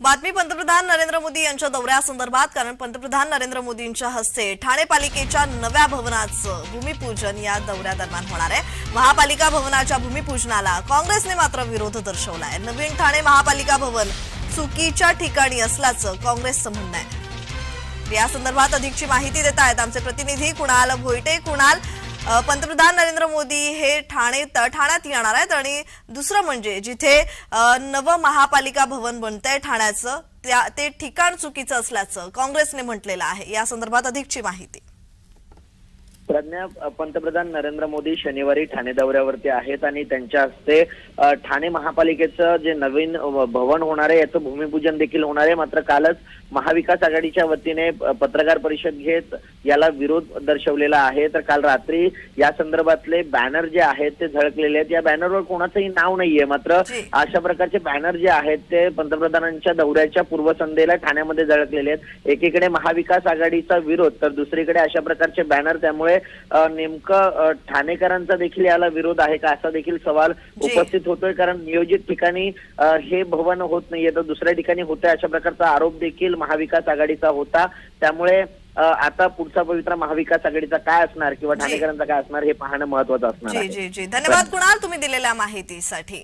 बातमी पंतप्रधान नरेंद्र मोदी यांच्या दौऱ्यासंदर्भात कारण पंतप्रधान नरेंद्र मोदींच्या हस्ते ठाणे पालिकेच्या नव्या भवनाचं भूमिपूजन या दौऱ्यादरम्यान होणार आहे. महापालिका भवनाच्या भूमिपूजनाला काँग्रेसने मात्र विरोध दर्शवलाय. नवीन ठाणे महापालिका भवन चुकीच्या ठिकाणी असल्याचं काँग्रेसचं म्हणणं आहे. या संदर्भात अधिकची माहिती देत आहेत आमचे प्रतिनिधी कुणाल भोईटे. कुणाल पंतप्रधान नरेंद्र मोदी हे ठाणे ठाण्यात येणार आहेत आणि दुसरं म्हणजे जिथे नवं महापालिका भवन बनतंय ठाण्याचं त्या ते ठिकाण चुकीचं असल्याचं काँग्रेसने म्हटलेलं आहे. या संदर्भात अधिकची माहिती. प्रज्ञा पंतप्रधान नरेंद्र मोदी शनिवारी ठाणे दौऱ्यावरती आहेत आणि त्यांच्या हस्ते ठाणे महापालिकेचं जे नवीन भवन होणार आहे याचं भूमिपूजन देखील होणार आहे. मात्र कालच महाविकास आघाडीच्या वतीने पत्रकार परिषद घेत याला विरोध दर्शवलेला आहे. तर काल रात्री या संदर्भातले बॅनर जे आहेत ते झळकलेले आहेत. या बॅनरवर कोणाचंही नाव नाहीये. मात्र. अशा प्रकारचे बॅनर जे आहेत ते पंतप्रधानांच्या दौऱ्याच्या पूर्वसंध्येला ठाण्यामध्ये झळकलेले आहेत. एकीकडे महाविकास आघाडीचा विरोध तर दुसरीकडे अशा प्रकारचे बॅनर त्यामुळे नेमकं ठाणेकरांचा देखील याला विरोध आहे का? असा देखील सवाल. उपस्थित होतोय कारण नियोजित ठिकाणी हे भवन होत नाहीये. तर दुसऱ्या ठिकाणी होतंय अशा प्रकारचा आरोप देखील महाविकास आघाडीचा होता. त्यामुळे आता पुढचा पवित्रा महाविकास आघाडीचा काय असणार किंवा. ठाणेकरांचा काय असणार हे पाहणं महत्वाचं असणार जी जी जी. धन्यवाद कुणाल तुम्ही दिलेल्या माहितीसाठी.